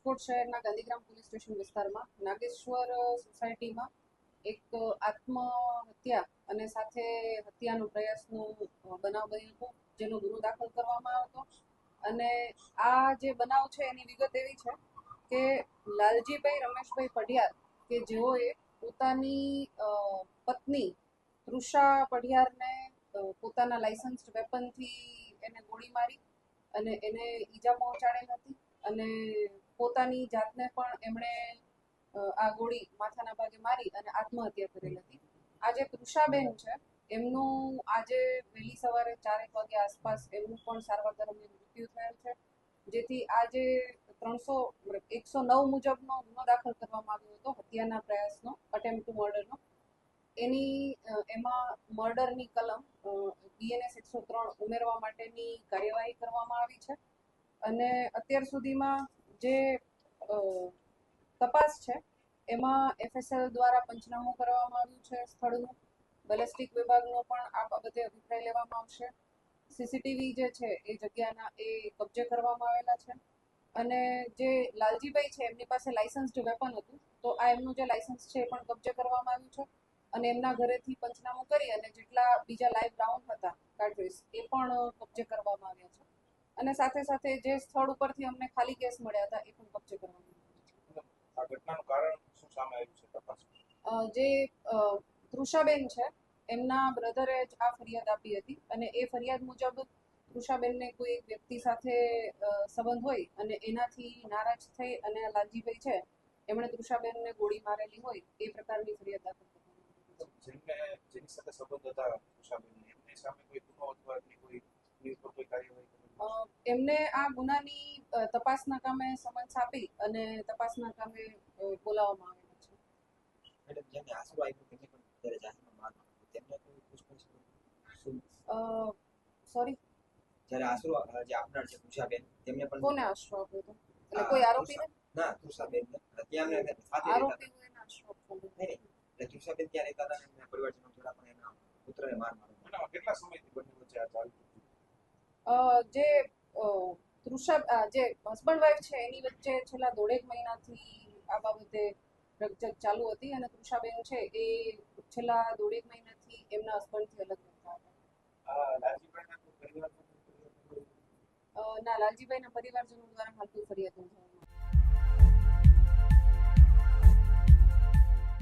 રાજકોટ શહેરના Gandhigram police station વિસ્તારમાં નાગેશ્વર સોસાયટીમાં એક આત્મહત્યા અને સાથે હત્યાનો પ્રયાસનો બનાવ બન્યો હતો, જેનો ગુનો દાખલ કરવામાં આવ્યો હતો. અને આ જે બનાવ છે, એની વિગત એવી છે કે લાલજીભાઈ રમેશભાઈ પઢિયાર, કે જેઓએ પોતાની પત્ની તૃષા પઢિયારને પોતાના લાયસન્સ્ડ વેપનથી એને ગોળી મારી અને એને ઈજા પહોંચાડેલ હતી. અને પોતાની જાતને પણ એમણે આ ગોળી માથાના ભાગે મારી અને આત્મહત્યા કરેલ હતી. આ જે તૃષાબેન છે. એમનું આજે વહેલી સવારે ચારેક વાગ્યા આસપાસ એમનું પણ સારવાર દરમિયાન મૃત્યુ થયેલ છે. જેથી આજે ત્રણસો, એકસો નવ મુજબનો ગુનો દાખલ કરવામાં આવ્યો હતો, હત્યાના પ્રયાસનો અટેમ્પ ટુ મર્ડરનો એની એમાં મર્ડરની કલમ બીએનએસ એકસો ત્રણ ઉમેરવા માટેની કાર્યવાહી કરવામાં આવી છે. અને અત્યાર સુધીમાં જે તપાસ છે, એમાં એફએસએલ દ્વારા પંચનામું કરવામાં આવ્યું છે સ્થળનું. બેલેસ્ટિક વિભાગનો પણ આ બાબતે અભિપ્રાય લેવામાં આવશે. સીસીટીવી જે છે, એ જગ્યાના, એ કબજે કરવામાં આવેલા છે. અને જે લાલજીભાઈ છે, એમની પાસે લાયસન્સ્ડ વેપન હતું. તો આ એમનું જે લાયસન્સ છે, એ પણ કબજે કરવામાં આવ્યું છે. અને એમના ઘરેથી પંચનામું કરી અને જેટલા બીજા લાઈવ રાઉન્ડ હતા કાર્ટ્રીજ એ પણ કબજે કરવામાં આવ્યા છે. અને સાથે સાથે જે સ્થળ ઉપરથી અમને ખાલી કેસ મળ્યા હતા એ પણ કબજે કરવાનું આ ઘટનાનું કારણ શું સામે આવ્યું છે જે તૃષાબેન છે એમના બ્રધરે જ આ ફરિયાદ આપી હતી અને એ ફરિયાદ મુજબ તૃષાબેનને કોઈ એક વ્યક્તિ સાથે સંબંધ હોય અને એનાથી નારાજ થઈ અને લાલજીભાઈ છે એમણે તૃષાબેનને ગોળી મારેલી હોય એ પ્રકારની ફરિયાદ દાખલ છે. જેમને જેની સાથે સંબંધ હતા ઉષાબેનને એમની સામે કોઈ ગુનો અથવા કોઈ એની ઉપર કોઈ કાર્યવાહી અ, કરવામાં એમને આ ગુનાની તપાસના કામે સમન્સ આપી અને તપાસના કામે બોલાવવામાં આવેલા છે. મેડમ જેને આશરો આપ્યો તેમને પણ ત્યારે જાહેરમાં માર તેમને કોઈ પૂછપરછ સોરી? જ્યારે આશરો જે આપનાર છે ઉષાબેન તેમને પણ કોને આશરો આપ્યો હતો? એટલે કોઈ આરોપીને ના? તૃષાબેન ત્યાં એમને સાથે આરોપી હોય એને આશરો આપવો નહીં. એટલે તૃષાબેન ત્યાં રહેતા હતા અને એમના પરિવારજનો દ્વારા પણ એના પુત્રને માર માર્યો. કેટલા સમયથી બંને વચ્ચે આ ચાલતું અ, જે તૃષા જે હસબન્ડ વાઈફ છે એની વચ્ચે છેલ્લા દોઢેક મહિનાથી આ બાબતે રકજક ચાલુ હતી અને તૃષાબેન છે એ છેલ્લા દોઢેક મહિનાથી એમના હસબન્ડથી અલગ રહેતા હતા. ના લાલજીભાઈના પરિવારજનો દ્વારા હાલ કોઈ ફરિયાદ નોંધવામાં